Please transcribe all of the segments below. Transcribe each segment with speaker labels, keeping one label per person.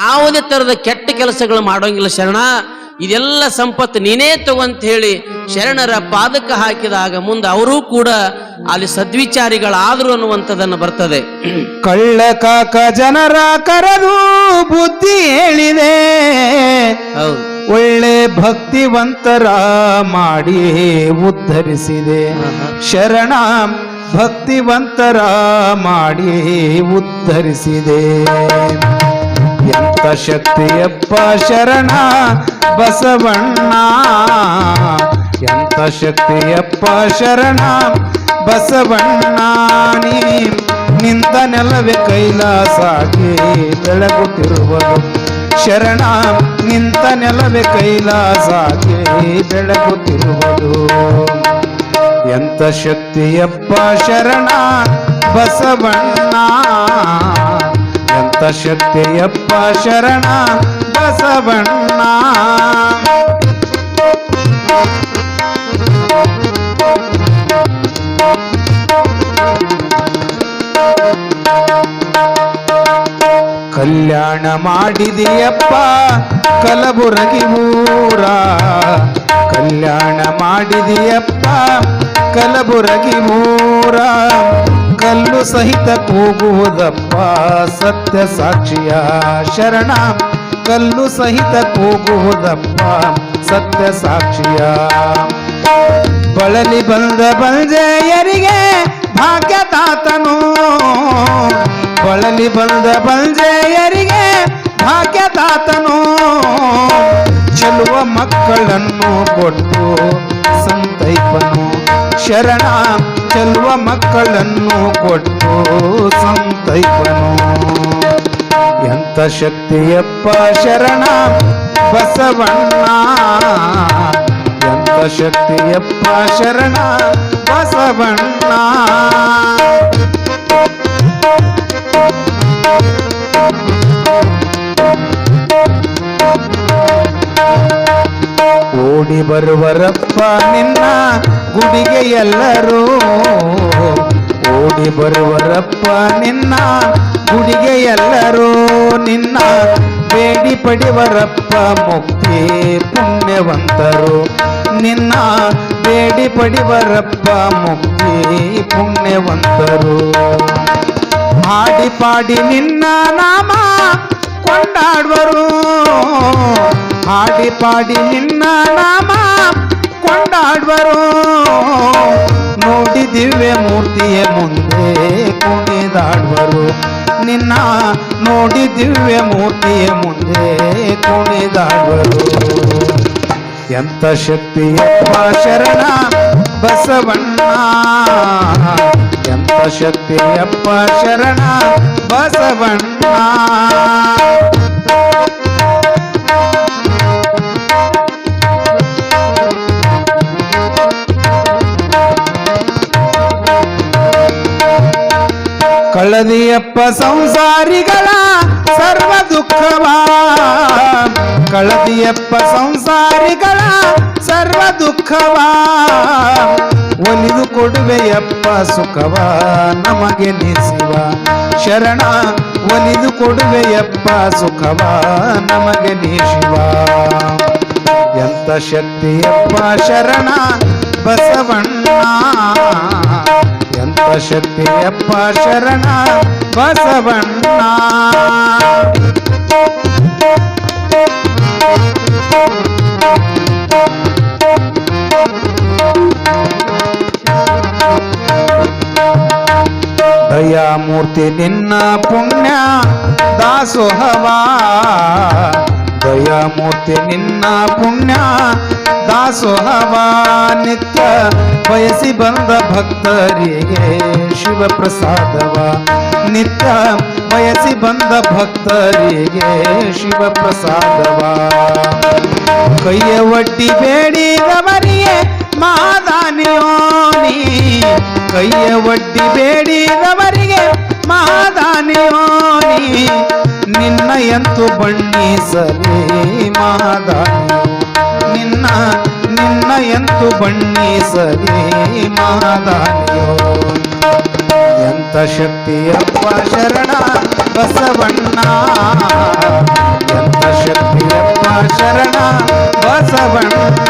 Speaker 1: ಯಾವುದೇ ತರದ ಕೆಟ್ಟ ಕೆಲಸಗಳು ಮಾಡೋಂಗಿಲ್ಲ ಶರಣ. ಇದೆಲ್ಲ ಸಂಪತ್ತು ನೀನೇ ತಗೊಂತ ಹೇಳಿ ಶರಣರ ಪಾದಕ್ಕೆ ಹಾಕಿದಾಗ ಮುಂದೆ ಅವರೂ ಕೂಡ ಅಲ್ಲಿ ಸದ್ವಿಚಾರಿಗಳಾದ್ರು ಅನ್ನುವಂಥದ್ದನ್ನು ಬರ್ತದೆ.
Speaker 2: ಕಳ್ಳ ಕಾಕ ಜನರ ಕರೆದು ಬುದ್ಧಿ ಹೇಳಿದೆ.
Speaker 1: ಹೌದು.
Speaker 2: ಒಳ್ಳೆ ಭಕ್ತಿವಂತರ ಮಾಡಿ ಉದ್ಧರಿಸಿದೆ. ಶರಣ ಭಕ್ತಿವಂತರ ಮಾಡಿ ಉದ್ಧರಿಸಿದೆ. ಎಂತ ಶಕ್ತಿಯಪ್ಪ ಶರಣ, ಬಸವಣ್ಣ. ಎಂಥ ಶಕ್ತಿಯಪ್ಪ ಶರಣ, ಬಸವಣ್ಣ. ನೀ ನಿಂತ ನೆಲವೇ ಕೈಲಾಸಾಗಿ ಬೆಳಗುತ್ತಿರುವುದು ಶರಣ, ನಿಂತ ನೆಲವೇ ಕೈಲಾಸಾಗಿ ಬೆಳಗುತ್ತಿರುವುದು ಎಂಥ ಶಕ್ತಿಯಪ್ಪ ಶರಣ, ಬಸವಣ್ಣ. ಶಕ್ತಿಯಪ್ಪ ಶರಣ ಬಸವಣ್ಣ. ಕಲ್ಯಾಣ ಮಾಡಿದೆಯಪ್ಪ ಕಲಬುರಗಿ ಊರ. ಕಲ್ಯಾಣ ಮಾಡಿದೆಯಪ್ಪ ಕಲಬುರಗಿ ಕಲ್ಲು ಸಹಿತ ಕೂಗುವುದಪ್ಪ ಸತ್ಯ ಸಾಕ್ಷಿಯ ಶರಣ. ಕಲ್ಲು ಸಹಿತ ಕೂಗುವುದಪ್ಪ ಸತ್ಯ ಸಾಕ್ಷಿಯ. ಬಳಲಿ ಬಂದ ಬಂಜೆಯರಿಗೆ ಭಾಗ್ಯದಾತನು. ಬಳಲಿ ಬಂದ ಬಂಜೆಯರಿಗೆ ಭಾಗ್ಯದಾತನು. ಚೆಲುವ ಮಕ್ಕಳನ್ನು ಕೊಟ್ಟು ಸಂತೈಪನು. ಶರಣ ಚೆಲುವ ಮಕ್ಕಳನ್ನು ಕೊಟ್ಟು ಸಂತೈಪನು ಎಂಥ ಶಕ್ತಿಯಪ್ಪ ಶರಣ ಬಸವಣ್ಣ. ಎಂಥ ಶಕ್ತಿಯಪ್ಪ ಶರಣ ಬಸವಣ್ಣ. ಓಡಿ ಬರುವರಪ್ಪ ನಿನ್ನ ಗುಡಿಗೆ ಎಲ್ಲರೂ. ಓಡಿ ಬರುವರಪ್ಪ ನಿನ್ನ ಗುಡಿಗೆ ಎಲ್ಲರೂ. ನಿನ್ನ ಬೇಡಿ ಪಡಿವರಪ್ಪ ಮುಕ್ತಿ ಪುಣ್ಯವಂತರು. ನಿನ್ನ ಬೇಡಿ ಪಡಿವರಪ್ಪ ಮುಕ್ತಿ ಪುಣ್ಯವಂತರು. ಹಾಡಿ ಪಾಡಿ ನಿನ್ನ ನಾಮ ಕೊಂಡಾಡುವರು. ಹಾಡಿ ಪಾಡಿ ನಿನ್ನ ನಾಮ ಕೊಂಡಾಡುವರು. ನೋಡಿ ದಿವ್ಯ ಮೂರ್ತಿಯ ಮುಂದೆ ಕುಣಿದಾಡುವರು. ನಿನ್ನ ನೋಡಿ ದಿವ್ಯ ಮೂರ್ತಿಯ ಮುಂದೆ ಕುಣಿದಾಡುವರು. ಎಂತ ಶಕ್ತಿಯಪ್ಪ ಶರಣ ಬಸವಣ್ಣ. ಎಂತ ಶಕ್ತಿಯಪ್ಪ ಶರಣ ಬಸವಣ್ಣ. ಕಳದಿಯಪ್ಪ ಸಂಸಾರಿಗಳ ಸರ್ವ ದುಃಖವ. ಕಳದಿಯಪ್ಪ ಸಂಸಾರಿಗಳ ಸರ್ವ ದುಃಖವ. ಒಲಿದು ಕೊಡುವೆಯಪ್ಪ ಸುಖವ, ನಮಗೆ ನಿಸಿವ. ಶರಣ, ಒಲಿದು ಕೊಡುವೆಯಪ್ಪ ಸುಖವ, ನಮಗೆ ನೀಶಿವ ಎಂಥ ಶಕ್ತಿಯಪ್ಪ ಶರಣ ಬಸವಣ್ಣ. ಎಂತ ಶಕ್ತಿಯಪ್ಪ ಶರಣ ಬಸವಣ್ಣ ದಯಾಮೂರ್ತಿ ನಿನ್ನ ಪುಣ್ಯ ದಾಸೋಹವಾ ದಯಾಮೂರ್ತಿ ನಿನ್ನ ಪುಣ್ಯ ದಾಸೋಹವ ನಿತ್ಯ ಬಯಸಿ ಬಂದ ಭಕ್ತರಿಗೆ ಶಿವ ಪ್ರಸಾದವ ನಿತ್ಯ ಬಯಸಿ ಬಂದ ಭಕ್ತರಿಗೆ ಶಿವ ಪ್ರಸಾದವ ಕೈಯ ಒಡ್ಡಿ ಬೇಡಿದವರಿಗೆ ಮಹಾದಾನಿಯೋನಿ ಕೈಯ ಒಡ್ಡಿ ಬೇಡಿದವರಿಗೆ ಮಹಾದಾನಿಯೋನಿ ನಿನ್ನ ಎಂತು ಬಣ್ಣಿಸಲಿ ಮಾದಾನಿ. ನಿನ್ನ ನಿನ್ನ ಎಂತು ಬಣ್ಣಿಸಲಿ ಮಾದಾನಿಯೋ. ಎಂತ ಶಕ್ತಿಯಪ್ಪ ಶರಣ ಬಸವಣ್ಣ. ಶರಣ ಬಸವಣ್ಣ.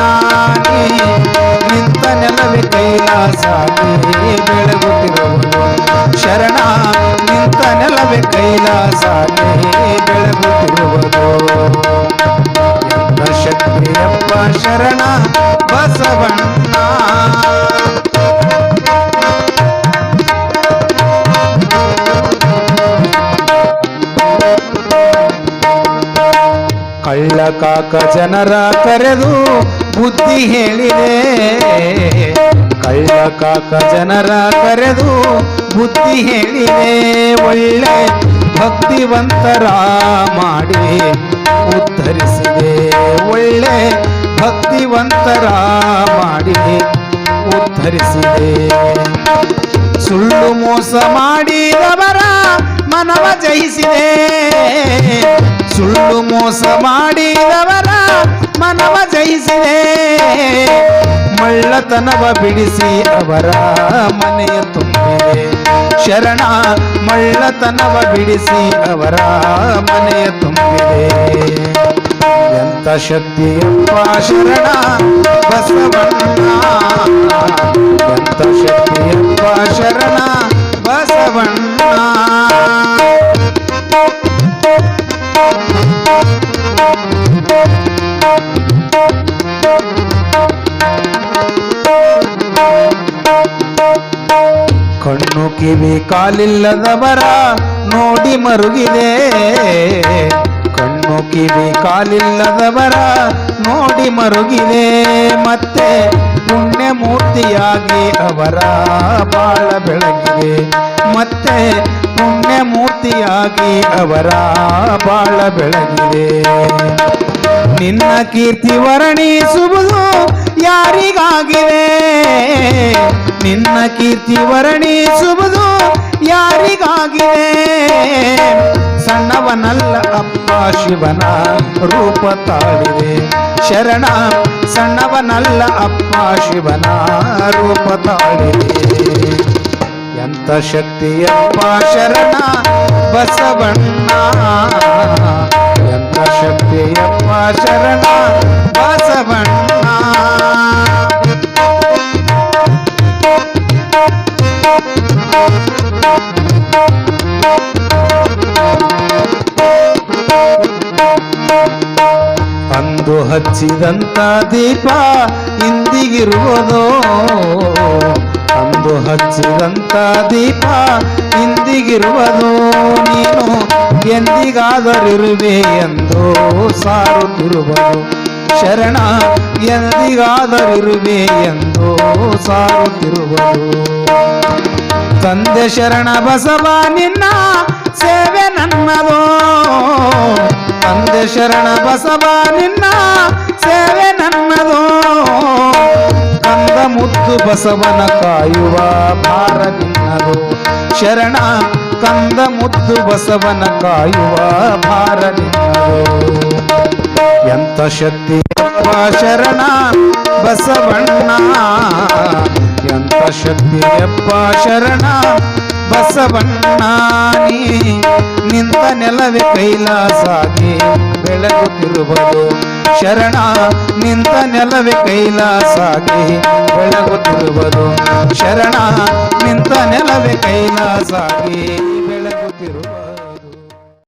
Speaker 2: ನಿಂತ ನೆಲವೇ ಕೈಲಾಸ ಬೆಳಗುತ್ತಿರುವುದು ಬೆಳಗುತ್ತಿರುವುದು ಎಂತ ಶಕ್ತಿಯಪ್ಪ ಶರಣ ಬಸವಣ್ಣ ಕಳ್ಳ ಕಾಕ ಜನರ ಕರೆದು ಬುದ್ಧಿ ಹೇಳಿದೆ. ಕಳ್ಳ ಕಾಕ ಜನರ ಕರೆದು ಬುದ್ಧಿ ಹೇಳಿದೆ. ಒಳ್ಳೆ ಭಕ್ತಿವಂತರ ಮಾಡಿ ಉದ್ಧರಿಸಿದೆ ಒಳ್ಳೆ ಭಕ್ತಿವಂತರ ಮಾಡಿ ಉದ್ಧರಿಸಿದೆ ಸುಳ್ಳು ಮೋಸ ಮಾಡಿದವರ ಮನವ ಜಯಿಸಿದೆ. ಸುಳ್ಳು ಮೋಸ ಮಾಡಿದವರ ಮನವ ಜಯಿಸಿದೆ. ಮಳ್ಳತನವ ಬಿಡಿಸಿ ಅವರ ಮನೆಯ ತುಂಬಿದೆ. ಶರಣ ಮಳ್ಳತನವ ಬಿಡಿಸಿ ಅವರ ಮನೆಯ ತುಂಬಿದೆ. ಎಂತ ಶಕ್ತಿಯಪ್ಪ ಶರಣ ಬಸವಣ್ಣ. ಎಂತ ಶಕ್ತಿಯಪ್ಪ ಶರಣ ಬಸವಣ್ಣ. ಕಿವಿ ಕಾಲಿಲ್ಲದವರ ನೋಡಿ ಮರುಗಿದೆ. ಕಣ್ಣು ಕಿವಿ ಕಾಲಿಲ್ಲದವರ ನೋಡಿ ಮರುಗಿದೆ. ಮತ್ತೆ ಪುಣ್ಯ ಮೂರ್ತಿಯಾಗಿ ಅವರ ಬಾಳ ಬೆಳಗಿದೆ. ಮತ್ತೆ ಪುಣ್ಯ ಮೂರ್ತಿಯಾಗಿ ಅವರ ಬಾಳ ಬೆಳಗಿದೆ. ನಿನ್ನ ಕೀರ್ತಿ ವರ್ಣಿಸುವುದು ಯಾರಿಗಾಗಿದೆ ನಿನ್ನ ಕೀರ್ತಿ ವರ್ಣಿಸುವುದು ಯಾರಿಗಾಗಿದೆ? ಸಣ್ಣವನಲ್ಲ ಅಪ್ಪ, ಶಿವನ ರೂಪ ತಾಳಿದೆ. ಶರಣ ಸಣ್ಣವನಲ್ಲ ಅಪ್ಪ, ಶಿವನ ರೂಪ ತಾಳಿದೆ. ಎಂತ ಶಕ್ತಿಯಪ್ಪ ಶರಣ, ಬಸವಣ್ಣ. ಎಂತ ಶಕ್ತಿಯಪ್ಪ ಶರಣ, ಬಸವಣ್ಣ. ಹಚ್ಚಿದಂತ ದೀಪ ಇಂದಿಗಿರುವುದೋ? ಅಂದು ಹಚ್ಚಿದಂತ ದೀಪ ಇಂದಿಗಿರುವುದು? ನೀನು ಎಂದಿಗಾದರಿರುವೆ ಎಂದು ಸಾರುತ್ತಿರುವುದು ಶರಣ ಎಂದಿಗಾದರಿರುವೆ ಎಂದು ಸಾರುತ್ತಿರುವುದು ತಂದೆ ಶರಣ ಬಸವ ನಿನ್ನ ಸೇವೆ ನನ್ನದೋ? ತಂದೆ ಶರಣ ಬಸವ, ನಿನ್ನ ಸೇವೆ ನನ್ನದು. ಕಂದ ಮುದ್ದು ಬಸವನ ಕಾಯುವ ಭಾರ ನಿನ್ನದು. ಶರಣ, ಕಂದ ಮುದ್ದು ಬಸವನ ಕಾಯುವ ಭಾರ ನಿನ್ನದು. ಎಂತ ಶಕ್ತಿ ಶರಣ ಬಸವಣ್ಣ. ಎಂತ ಶಕ್ತಿಯಪ್ಪ ಶರಣ ಬಸವಣ್ಣ. ನೀ ನಿಂತ ನೆಲವೇ ಕೈಲಾಸಾಗಿ ಬೆಳಗುತ್ತಿರುವುದು ಶರಣ. ನಿಂತ ನೆಲವೇ ಕೈಲಾಸಾಗಿ ಬೆಳಗುತ್ತಿರುವುದು ಶರಣ. ನಿಂತ ನೆಲವೇ ಕೈಲಾಸಾಗಿ